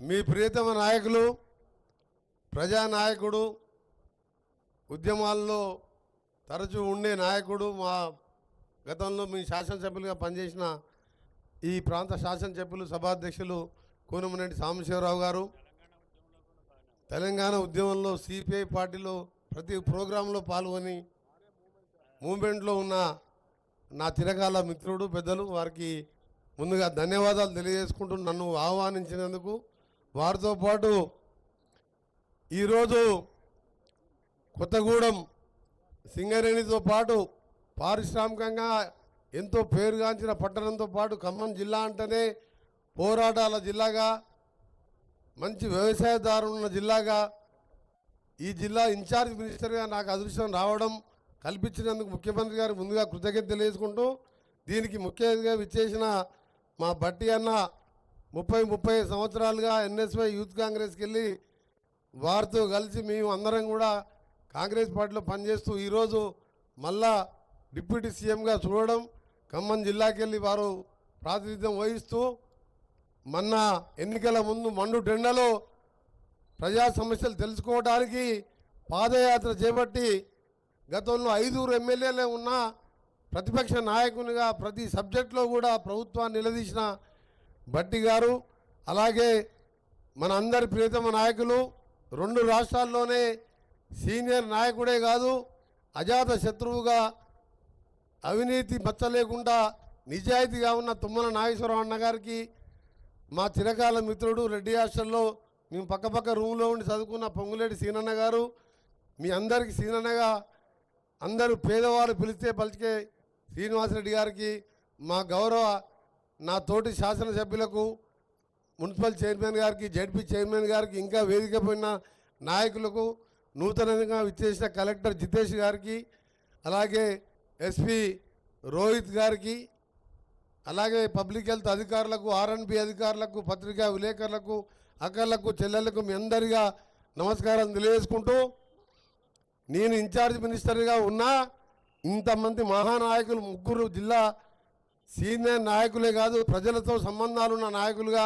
మీ ప్రియతమ నాయకులు ప్రజానాయకుడు ఉద్యమాల్లో తరచూ ఉండే నాయకుడు మా గతంలో మీ శాసనసభ్యులుగా పనిచేసిన ఈ ప్రాంత శాసనసభ్యులు సభాధ్యక్షులు కూనమనేటి సాంబశివరావు గారు. తెలంగాణ ఉద్యమంలో సిపిఐ పార్టీలో ప్రతి ప్రోగ్రాంలో పాల్గొని మూమెంట్లో ఉన్న నా చిరకాల మిత్రుడు పెద్దలు వారికి ముందుగా ధన్యవాదాలు తెలియజేసుకుంటూ నన్ను ఆహ్వానించినందుకు వారితో పాటు ఈరోజు కొత్తగూడెం సింగరేణితో పాటు పారిశ్రామికంగా ఎంతో పేరుగాంచిన పట్టణంతో పాటు ఖమ్మం జిల్లా అంటేనే పోరాటాల జిల్లాగా మంచి వ్యవసాయదారులు ఉన్న జిల్లాగా ఈ జిల్లా ఇన్ఛార్జ్ మినిస్టర్గా నాకు అదృష్టం రావడం కల్పించినందుకు ముఖ్యమంత్రి గారు ముందుగా కృతజ్ఞత తెలియజేసుకుంటూ దీనికి ముఖ్యంగా విచ్చేసిన మా బట్టి అన్న ముప్పై ముప్పై సంవత్సరాలుగా ఎన్ఎస్వై యూత్ కాంగ్రెస్కి వెళ్ళి వారితో కలిసి మేము అందరం కూడా కాంగ్రెస్ పార్టీలో పనిచేస్తూ ఈరోజు మళ్ళా డిప్యూటీ సీఎంగా చూడడం ఖమ్మం జిల్లాకి వెళ్ళి వారు ప్రాతినిధ్యం వహిస్తూ మొన్న ఎన్నికల ముందు మండు టెండలో ప్రజా సమస్యలు తెలుసుకోవడానికి పాదయాత్ర చేపట్టి గతంలో ఐదుగురు ఎమ్మెల్యేలే ఉన్న ప్రతిపక్ష నాయకునిగా ప్రతి సబ్జెక్టులో కూడా ప్రభుత్వాన్ని నిలదీసిన భట్టి గారు అలాగే మన అందరి ప్రియతమ నాయకులు రెండు రాష్ట్రాల్లోనే సీనియర్ నాయకుడే కాదు అజాత శత్రువుగా అవినీతి మచ్చ లేకుండా నిజాయితీగా ఉన్న తుమ్మల నాగేశ్వరరావు అన్న గారికి మా చిరకాల మిత్రుడు రెడ్డి హాస్టల్లో మేము పక్కపక్క రూమ్లో ఉండి చదువుకున్న పొంగులేటి సీనన్న గారు మీ అందరికీ సీనన్నగా అందరూ పేదవారు పిలిస్తే పలికే శ్రీనివాసరెడ్డి గారికి మా గౌరవ నా తోటి శాసనసభ్యులకు మున్సిపల్ చైర్మన్ గారికి జడ్పీ చైర్మన్ గారికి ఇంకా వేదిక పోయిన నాయకులకు నూతనంగా విచ్చేసిన కలెక్టర్ జితేష్ గారికి అలాగే ఎస్పీ రోహిత్ గారికి అలాగే పబ్లిక్ హెల్త్ అధికారులకు ఆర్ఎన్బి అధికారులకు పత్రికా విలేకరులకు అక్కర్లకు చెల్లెళ్ళకు మీ అందరిగా నమస్కారం తెలియజేసుకుంటూ నేను ఇన్ఛార్జ్ మినిస్టర్గా ఉన్నా ఇంతమంది మహానాయకులు ముగ్గురు జిల్లా సీనియర్ నాయకులే కాదు ప్రజలతో సంబంధాలున్న నాయకులుగా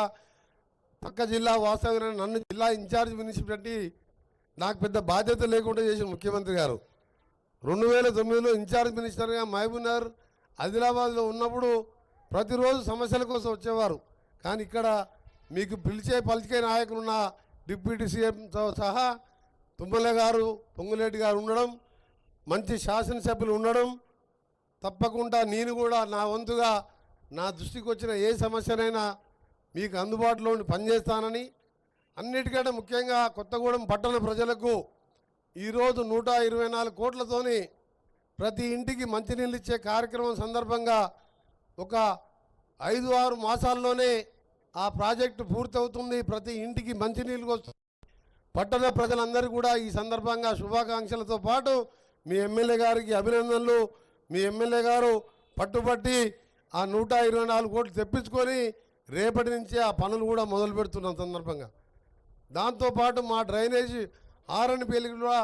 పక్క జిల్లా వాస్తవంగా నన్ను జిల్లా ఇన్ఛార్జ్ మున్సిపాలిటీ నాకు పెద్ద బాధ్యత లేకుండా చేసిన ముఖ్యమంత్రి గారు. రెండు వేల తొమ్మిదిలో ఇన్ఛార్జ్ మినిస్టర్గా మహబూబ్నగర్ ఆదిలాబాద్లో ఉన్నప్పుడు ప్రతిరోజు సమస్యల కోసం వచ్చేవారు. కానీ ఇక్కడ మీకు పిలిచే పలికే నాయకులున్న డిప్యూటీ సీఎంతో సహా తుమ్మల గారు పొంగులేటి గారు ఉండడం మంచి శాసనసభ్యులు ఉండడం తప్పకుండా నేను కూడా నా వంతుగా నా దృష్టికి వచ్చిన ఏ సమస్యనైనా మీకు అందుబాటులో ఉండి పనిచేస్తానని అన్నిటికంటే ముఖ్యంగా కొత్తగూడెం పట్టణ ప్రజలకు ఈరోజు నూట ఇరవై నాలుగు కోట్లతోని ప్రతి ఇంటికి మంచినీళ్ళు ఇచ్చే కార్యక్రమం సందర్భంగా ఒక ఐదు ఆరు మాసాల్లోనే ఆ ప్రాజెక్టు పూర్తవుతుంది. ప్రతి ఇంటికి మంచినీళ్ళు వస్తుంది పట్టణ ప్రజలందరూ కూడా ఈ సందర్భంగా శుభాకాంక్షలతో పాటు మీ ఎమ్మెల్యే గారికి అభినందనలు. మీ ఎమ్మెల్యే గారు పట్టుబట్టి ఆ నూట ఇరవై నాలుగు కోట్లు తెప్పించుకొని రేపటి నుంచి ఆ పనులు కూడా మొదలు పెడుతున్నాం సందర్భంగా. దాంతోపాటు మా డ్రైనేజీ ఆర్ఎన్ పేలికి కూడా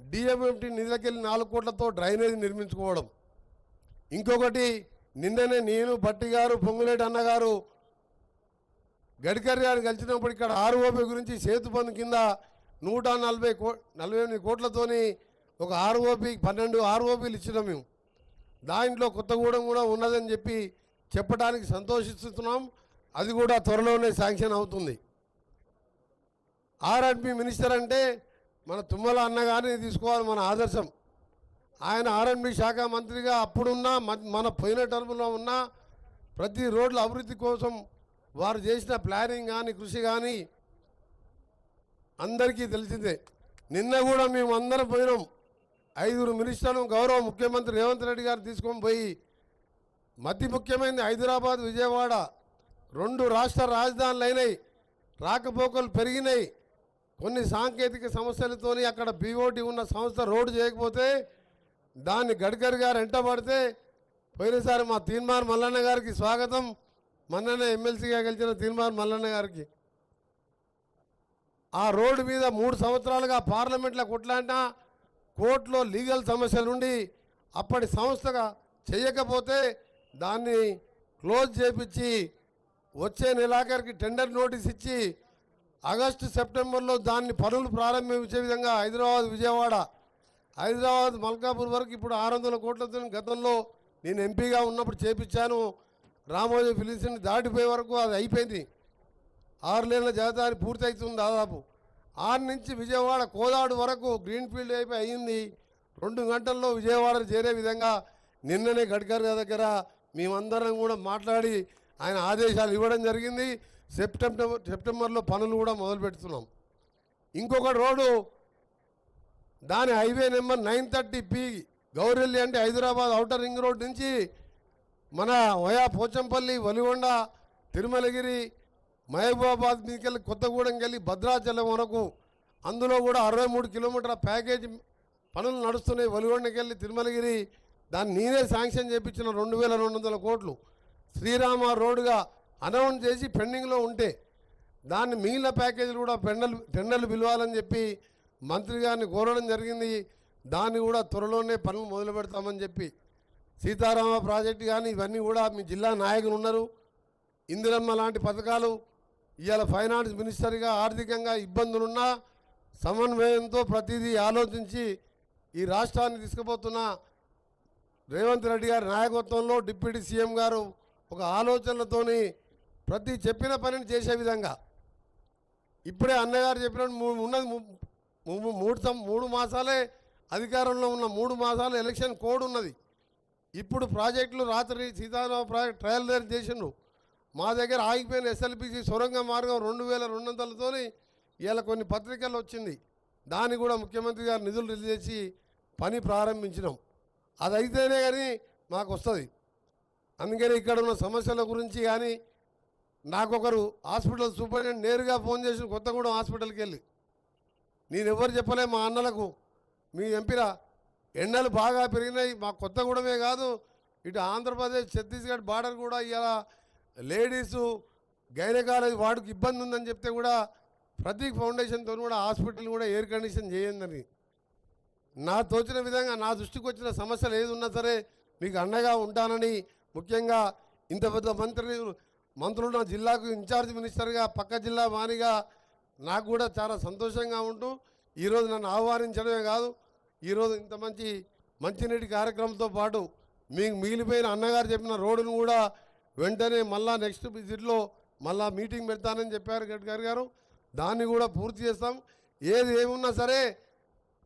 డిఎంఎంటీ నిధులకెళ్ళి నాలుగు కోట్లతో డ్రైనేజీ నిర్మించుకోవడం. ఇంకొకటి నిన్ననే నేను భట్టి గారు పొంగులేటి అన్నగారు గడ్కరీ గారు కలిసినప్పుడు ఇక్కడ ఆర్ఓపి గురించి సేతు పన్ను కింద నూట నలభై కో నలభై ఎనిమిది కోట్లతోని ఒక ఆర్ఓపి పన్నెండు ఆర్ఓపీలు ఇచ్చినాం మేము. దాంట్లో కొత్తగూడెం కూడా ఉన్నదని చెప్పి చెప్పడానికి సంతోషిస్తున్నాం. అది కూడా త్వరలోనే శాంక్షన్ అవుతుంది. ఆర్ఆర్బి మినిస్టర్ అంటే మన తుమ్మల అన్నగారిని తీసుకోవాలి మన ఆదర్శం. ఆయన ఆర్ఎండ్బి శాఖ మంత్రిగా అప్పుడున్న మ- మన పోయిన టర్మ్లో ఉన్న ప్రతి రోడ్ల అభివృద్ధి కోసం వారు చేసిన ప్లానింగ్ కానీ కృషి కానీ అందరికీ తెలిసిందే. నిన్న కూడా మేము అందరం పోయినాం. ఐదుగురు మినిస్టర్లు గౌరవ ముఖ్యమంత్రి రేవంత్ రెడ్డి గారు తీసుకొని పోయి మతి ముఖ్యమైనది హైదరాబాద్ విజయవాడ. రెండు రాష్ట్ర రాజధానులు అయినాయి. రాకపోకలు పెరిగినాయి. కొన్ని సాంకేతిక సమస్యలతోని అక్కడ బీఓటీ ఉన్న సంస్థ రోడ్డు చేయకపోతే దాన్ని గడ్కరీ గారు ఎంటబడితే పోయినసారి మా తీన్మార్ మల్లన్న గారికి స్వాగతం. మన్నన్న ఎమ్మెల్సీగా గెలిచిన తీన్మార్ మల్లన్న గారికి. ఆ రోడ్డు మీద మూడు సంవత్సరాలుగా పార్లమెంట్లో కొట్లాడినా కోర్టులో లీగల్ సమస్యలుండి అప్పటి సంస్థగా చేయకపోతే దాన్ని క్లోజ్ చేపించి వచ్చే నెలాఖరికి టెండర్ నోటీస్ ఇచ్చి ఆగస్టు సెప్టెంబర్లో దాన్ని పనులు ప్రారంభించే విధంగా హైదరాబాద్ విజయవాడ హైదరాబాద్ మల్కాపూర్ వరకు ఇప్పుడు ఆరు వందల కోట్లతో గతంలో నేను ఎంపీగా ఉన్నప్పుడు చేపించాను రామోజీ ఫిలిసిని దాటిపోయే వరకు అది అయిపోయింది. ఆరు లేన్ల జాతర పూర్తి అవుతుంది దాదాపు. ఆరు నుంచి విజయవాడ కోదాడు వరకు గ్రీన్ ఫీల్డ్ అయిపోయి అయ్యింది రెండు గంటల్లో విజయవాడ చేరే విధంగా నిన్ననే గడ్కర్ గారి దగ్గర మేమందరం కూడా మాట్లాడి ఆయన ఆదేశాలు ఇవ్వడం జరిగింది. సెప్టెంబర్ సెప్టెంబర్లో పనులు కూడా మొదలు పెడుతున్నాం. ఇంకొక రోడ్డు దాని highway number nine thirty P Gourelli అంటే హైదరాబాద్ అవుటర్ రింగ్ రోడ్ నుంచి మన వయా పోచంపల్లి వలిగొండ తిరుమలగిరి మహబూబాబాద్ మీదకెళ్ళి కొత్తగూడెంకి వెళ్ళి భద్రాచలం వరకు అందులో కూడా అరవై మూడు కిలోమీటర్ల ప్యాకేజ్ పనులు నడుస్తున్నాయి. వలిగొండకి తిరుమలగిరి దాన్ని నేనే శాంక్షన్ చేయించిన రెండు వేల రెండు వందల కోట్లు. శ్రీరామ రోడ్డుగా అనౌన్స్ చేసి పెండింగ్లో ఉంటే దాన్ని మిగిలిన ప్యాకేజీలు కూడా పెండలు టెండర్లు పిలవాలని చెప్పి మంత్రి గారిని కోరడం జరిగింది. దాన్ని కూడా త్వరలోనే పనులు మొదలు పెడతామని చెప్పి సీతారామ ప్రాజెక్టు కానీ ఇవన్నీ కూడా మీ జిల్లా నాయకులు ఉన్నారు. ఇందిరమ్మ లాంటి పథకాలు ఇవాళ ఫైనాన్స్ మినిస్టర్గా ఆర్థికంగా ఇబ్బందులున్నా సమన్వయంతో ప్రతిదీ ఆలోచించి ఈ రాష్ట్రాన్ని తీసుకుపోతున్న రేవంత్ రెడ్డి గారి నాయకత్వంలో డిప్యూటీ సీఎం గారు ఒక ఆలోచనలతోని ప్రతి చెప్పిన పనిని చేసే విధంగా. ఇప్పుడే అన్నగారు చెప్పిన ఉన్నది మూడు సం- మూడు మాసాలే అధికారంలో ఉన్న మూడు మాసాలు ఎలక్షన్ కోడ్ ఉన్నది. ఇప్పుడు ప్రాజెక్టులు రాత్రి సీతారామ ప్రాజెక్ట్ ట్రయల్ దగ్గర చేసిండ్రు. మా దగ్గర ఆగిపోయిన ఎస్ఎల్పిసి సొరంగ మార్గం రెండు వేల రెండు వందలతోని ఇలా కొన్ని పత్రికలు వచ్చింది. దాన్ని కూడా ముఖ్యమంత్రి గారు నిధులు రిలీజ్ చేసి పని ప్రారంభించినాం. అది అయితేనే కానీ మాకు వస్తుంది. అందుకని ఇక్కడ ఉన్న సమస్యల గురించి కానీ నాకొకరు హాస్పిటల్ సూపరింటెండెంట్ నేరుగా ఫోన్ చేసిన కొత్తగూడెం హాస్పిటల్కి వెళ్ళి నేను ఎవరు చెప్పలే మా అన్నలకు మీ ఎంపీరా ఎండలు బాగా పెరిగినాయి మా కొత్తగూడెమే కాదు ఇటు ఆంధ్రప్రదేశ్ ఛత్తీస్గఢ్ బార్డర్ కూడా ఇలా లేడీసు గైనకాలజీ వాడికి ఇబ్బంది ఉందని చెప్తే కూడా ప్రతీక్ ఫౌండేషన్తో కూడా హాస్పిటల్ కూడా ఎయిర్ కండిషన్ చేయందని. నా తోచిన విధంగా నా దృష్టికి వచ్చిన సమస్యలు ఏది ఉన్నా సరే మీకు అండగా ఉంటానని ముఖ్యంగా ఇంత పెద్ద మంత్రి మంత్రులు నా జిల్లాకు ఇన్ఛార్జ్ మినిస్టర్గా పక్క జిల్లా వాణిగా నాకు కూడా చాలా సంతోషంగా ఉంటూ ఈరోజు నన్ను ఆహ్వానించడమే కాదు ఈరోజు ఇంత మంచి మంచినీటి కార్యక్రమంతో పాటు మీకు మిగిలిపోయిన అన్నగారు చెప్పిన రోడ్డును కూడా వెంటనే మళ్ళా నెక్స్ట్ విజిట్లో మళ్ళా మీటింగ్ పెడతానని చెప్పారు గడ్కరీ గారు. దాన్ని కూడా పూర్తి చేస్తాం. ఏది ఏమున్నా సరే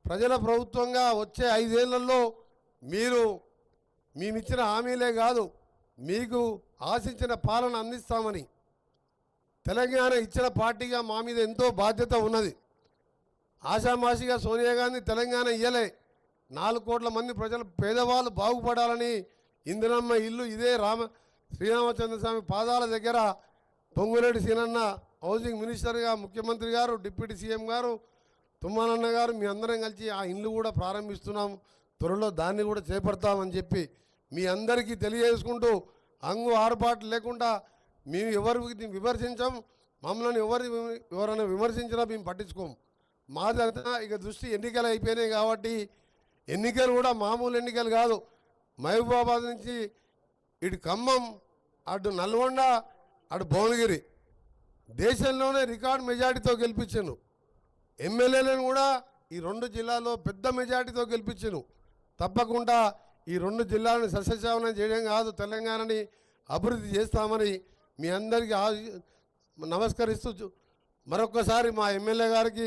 ప్రజల ప్రభుత్వంగా వచ్చే ఐదేళ్ళలో మీరు మేమిచ్చిన హామీలే కాదు మీకు ఆశించిన పాలన అందిస్తామని తెలంగాణ ఇచ్చిన పార్టీగా మా మీద ఎంతో బాధ్యత ఉన్నది. ఆషామాషిగా సోనియా గాంధీ తెలంగాణ ఇయ్యలే. నాలుగు కోట్ల మంది ప్రజలు పేదవాళ్ళు బాగుపడాలని ఇందిరమ్మ ఇల్లు ఇదే రామ శ్రీరామచంద్రస్వామి పాదాల దగ్గర పొంగులేటి సీనన్న హౌసింగ్ మినిస్టర్గా ముఖ్యమంత్రి గారు డిప్యూటీ సీఎం గారు తుమ్మానన్న గారు మీ అందరం కలిసి ఆ ఇల్లు కూడా ప్రారంభిస్తున్నాం. త్వరలో దాన్ని కూడా చేపడతామని చెప్పి మీ అందరికీ తెలియజేసుకుంటూ అంగు ఆరుపాటు లేకుండా మేము ఎవరికి విమర్శించాం మమ్మల్ని ఎవరి ఎవరైనా విమర్శించినా మేము పట్టించుకోము మాదంతా ఇక దృష్టి ఎన్నికలు అయిపోయినాయి కాబట్టి ఎన్నికలు కూడా మామూలు ఎన్నికలు కాదు. మహబూబాబాద్ నుంచి ఇటు ఖమ్మం అటు నల్గొండ అటు భువనగిరి. దేశంలోనే రికార్డ్ మెజార్టీతో గెలిపించాను. ఎమ్మెల్యేలను కూడా ఈ రెండు జిల్లాలో పెద్ద మెజార్టీతో గెలిపించాను. తప్పకుండా ఈ రెండు జిల్లాలను సస్యసేవనం చేయడం కాదు తెలంగాణని అభివృద్ధి చేస్తామని మీ అందరికీ నమస్కరిస్తూ మరొకసారి మా ఎమ్మెల్యే గారికి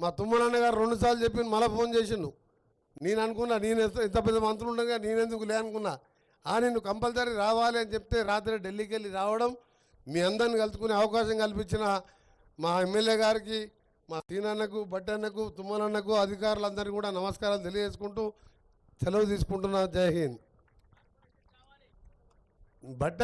మా తుమ్మనన్న గారు రెండుసార్లు చెప్పి మళ్ళీ ఫోన్ చేసిండు. నేను అనుకున్నా నేను ఎంత ఇంత పెద్ద మంత్రులు ఉండగా నేనెందుకు లే అనుకున్నా. ఆ నేను కంపల్సరీ రావాలి అని చెప్తే రాత్రి ఢిల్లీకి వెళ్ళి రావడం మీ అందరిని కలుసుకునే అవకాశం కల్పించిన మా ఎమ్మెల్యే గారికి మా సీనన్నకు బట్టన్నకు తుమ్మలన్నకు అధికారులందరికీ కూడా నమస్కారాలు తెలియజేసుకుంటూ సెలవు తీసుకుంటున్నా. జై హింద్. బట్ట